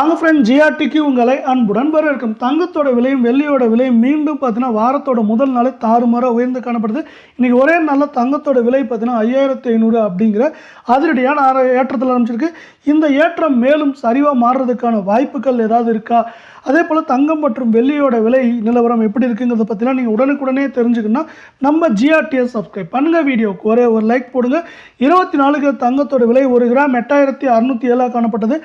வாங்க ஃப்ரெண்ட் ஜிஆர்டிக்கு உங்களை அன்புடன் வரவேற்கும். தங்கத்தோட விலையும் வெள்ளியோட விலையும் மீண்டும் பார்த்தீங்கன்னா வாரத்தோட முதல் நாளே தாறுமாறாக உயர்ந்து காணப்படுது. இன்றைக்கி ஒரே நாளில் தங்கத்தோட விலை பார்த்தீங்கன்னா ஐயாயிரத்தி ஐநூறு அப்படிங்கிற அதிரடியான ஏற்றத்தில் ஆரம்பிச்சிருக்கு. இந்த ஏற்றம் மேலும் சரிவாக மாறுறதுக்கான வாய்ப்புகள் ஏதாவது இருக்கா? அதே போல் தங்கம் மற்றும் வெள்ளியோட விலை நிலவரம் எப்படி இருக்குங்கிறத பற்றிலாம் நீங்கள் உடனுக்குடனே தெரிஞ்சுக்கணும்னா நம்ம ஜிஆர்டிஎஸ் சப்ஸ்கிரைப் பண்ணுங்கள் வீடியோவுக்கு ஒரே ஒரு லைக் போடுங்க. இருபத்தி நாலுக்கு தங்கத்தோட விலை ஒரு கிராம் எட்டாயிரத்தி அறுநூற்றி ஏழாக காணப்பட்டது.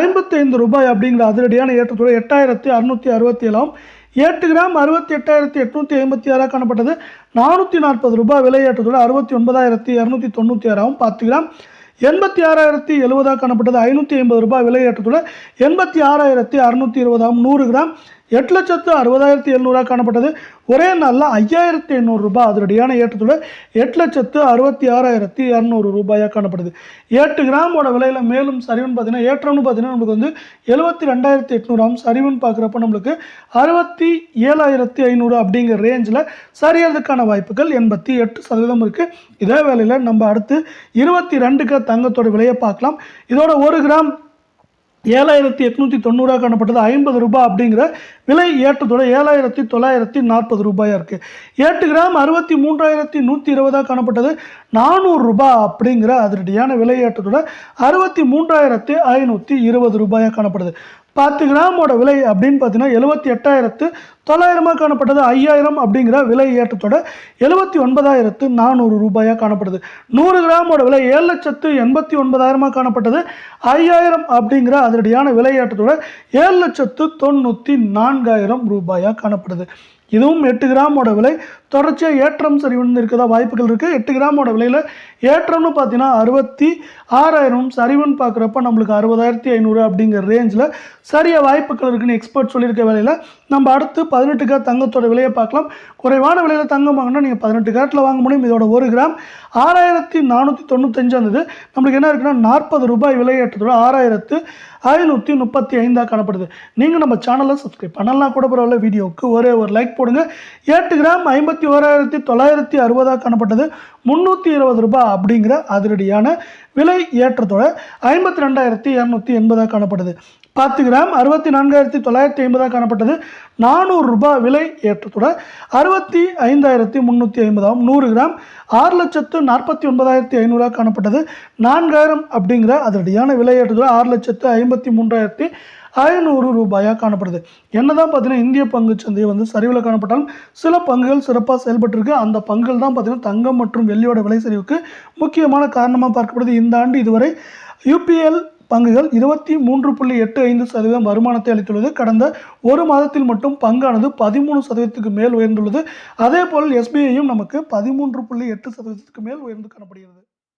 ஐம்பத்தைந்து ரூபாய் அப்படிங்கிற அதிரடியான ஏற்றத்தோடு எட்டாயிரத்தி அறுநூற்றி அறுபத்தி ஏழாம் எட்டு கிராம் அறுபத்தி எட்டாயிரத்தி எட்நூற்றி ஐம்பத்தி ஆறாக காணப்பட்டது. நானூற்றி நாற்பது ரூபாய் விலை அறுபத்தி ஒன்பதாயிரத்தி இரநூத்தி தொண்ணூற்றி ஆறாகவும் பத்து கிராம். எண்பத்தி ஆறாயிரத்தி எழுபதாக காணப்பட்டது. ஐநூற்றி ஐம்பது ரூபாய் விலை எண்பத்தி ஆறாயிரத்தி அறுநூற்றி இருபதாகவும் நூறு கிராம். எட்டு லட்சத்து அறுபதாயிரத்தி எழுநூறுவா காணப்பட்டது. ஒரே நாளில் ஐயாயிரத்தி எண்ணூறு ரூபாய் அதிரடியான ஏற்றத்தோட எட்டு லட்சத்து அறுபத்தி ஆறாயிரத்தி இரநூறு ரூபாயாக காணப்படுது. எட்டு கிராமோட விலையில் மேலும் சரிவுன்னு பார்த்தீங்கன்னா ஏற்றம்னு பார்த்தீங்கன்னா நம்மளுக்கு வந்து எழுபத்தி ரெண்டாயிரத்தி எட்நூறாம் சரிவுன்னு பார்க்குறப்ப நம்மளுக்கு அறுபத்தி ஏழாயிரத்தி ஐநூறு அப்படிங்கிற ரேஞ்சில் சரியறதுக்கான வாய்ப்புகள் எண்பத்தி எட்டு சதவீதம் இருக்குது இதே வேலையில் நம்ம அடுத்து இருபத்தி ரெண்டுக்கு தங்கத்தோட விலையை பார்க்கலாம். இதோட ஒரு கிராம் ஏழாயிரத்தி எட்நூற்றி தொண்ணூறாக காணப்பட்டது ஐம்பது ரூபாய் அப்படிங்கிற விலை ஏற்றத்தோட ஏழாயிரத்தி தொள்ளாயிரத்தி நாற்பது ரூபாயாக இருக்குது எட்டு கிராம் அறுபத்தி மூன்றாயிரத்தி நூற்றி இருபதாக காணப்பட்டது நானூறு ரூபாய் அப்படிங்கிற அதிரடியான விலை ஏற்றத்தோட அறுபத்தி மூன்றாயிரத்தி ஐநூற்றி இருபது ரூபாயாக காணப்படுது. பத்து கிராமோட விலை அப்படின்னு பார்த்தீங்கன்னா எழுபத்தி எட்டாயிரத்து தொள்ளாயிரமாக காணப்பட்டது. ஐயாயிரம் அப்படிங்கிற விலை ஏற்றத்தோட எழுபத்தி ஒன்பதாயிரத்து நானூறு ரூபாயாக காணப்படுது. நூறு கிராமோட விலை ஏழு லட்சத்து எண்பத்தி ஒன்பதாயிரமாக காணப்பட்டது. ஐயாயிரம் அப்படிங்கிற அதனுடையான விலை ஏற்றத்தோட ஏழு லட்சத்து தொண்ணூற்றி நான்காயிரம் ரூபாயாக காணப்படுது. இதுவும் எட்டு கிராமோட விலை. தொடர்ச்சியாக ஏற்றம் சரிவுன்னு இருக்கதா வாய்ப்புகள் இருக்குது எட்டு கிராமோட விலையில் ஏற்றம்னு பார்த்தீங்கன்னா அறுபத்தி ஆறாயிரம் சரிவுன்னு பார்க்குறப்ப நம்மளுக்கு அறுபதாயிரத்தி ஐநூறு அப்படிங்கிற ரேஞ்சில் சரியாக வாய்ப்புகள் இருக்குன்னு எக்ஸ்பர்ட் சொல்லியிருக்க வேலையில். நம்ம அடுத்து பதினெட்டு தங்கத்தோட விலையை பார்க்கலாம். குறைவான விலையில் தங்கம் வாங்கினா நீங்கள் பதினெட்டு கிராட்டில் வாங்க முடியும். இதோட ஒரு கிராம் ஆறாயிரத்தி நானூற்றி தொண்ணூத்தஞ்சாந்தது நம்மளுக்கு என்ன இருக்குன்னா நாற்பது ரூபாய் விலை ஏற்றத்தோட ஆறாயிரத்து ஐநூற்றி முப்பத்தி ஐந்தாக காணப்படுது. நீங்கள் நம்ம சேனலை சப்ஸ்கிரைப் பண்ணலாம் கூட பரவாயில்ல. வீடியோவுக்கு ஒரே ஒரு லைக் போடுங்க. எட்டு கிராம் ஐம்பத்தி ஓராயிரத்தி தொள்ளாயிரத்தி அறுபதாக காணப்பட்டது. முந்நூற்றி இருபது ரூபாய் அப்படிங்கிற அதிரடியான விலை ஏற்றத்தோட ஐம்பத்தி ரெண்டாயிரத்தி இரநூத்தி எண்பதாக காணப்பட்டது. பத்து கிராம் அறுபத்தி நான்காயிரத்தி தொள்ளாயிரத்தி ஐம்பதாக காணப்பட்டது. நானூறு ரூபாய் விலை ஏற்றத்தோட அறுபத்தி ஐந்தாயிரத்தி முந்நூற்றி ஐம்பதாகவும் நூறு கிராம் ஆறு லட்சத்து நாற்பத்தி ஒன்பதாயிரத்தி ஐநூறாக காணப்பட்டது. நான்காயிரம் அப்படிங்கிற அதனுடையான விலை ஏற்றத்தோட ஆறு லட்சத்து ஐம்பத்தி மூன்றாயிரத்தி ஐநூறு ரூபாயாக காணப்படுது. என்னதான் பார்த்தீங்கன்னா இந்திய பங்கு சந்தை வந்து சரிவில் காணப்பட்டாலும் சில பங்குகள் சிறப்பாக செயல்பட்டிருக்கு. அந்த பங்குகள் தான் பார்த்தீங்கன்னா தங்கம் மற்றும் வெள்ளியோட விலை சரிவுக்கு முக்கியமான காரணமாக பார்க்கப்படுது. இந்த ஆண்டு இதுவரை யூபிஎல் பங்குகள் இருபத்தி மூன்று புள்ளி எட்டு ஐந்து சதவீதம் வருமானத்தை அளித்துள்ளது. கடந்த ஒரு மாதத்தில் மட்டும் பங்கானது பதிமூணு சதவீதத்துக்கு மேல் உயர்ந்துள்ளது. அதே போல் எஸ்பிஐயும் நமக்கு பதிமூன்று புள்ளி எட்டு சதவீதத்துக்கு மேல் உயர்ந்து காணப்படுகிறது.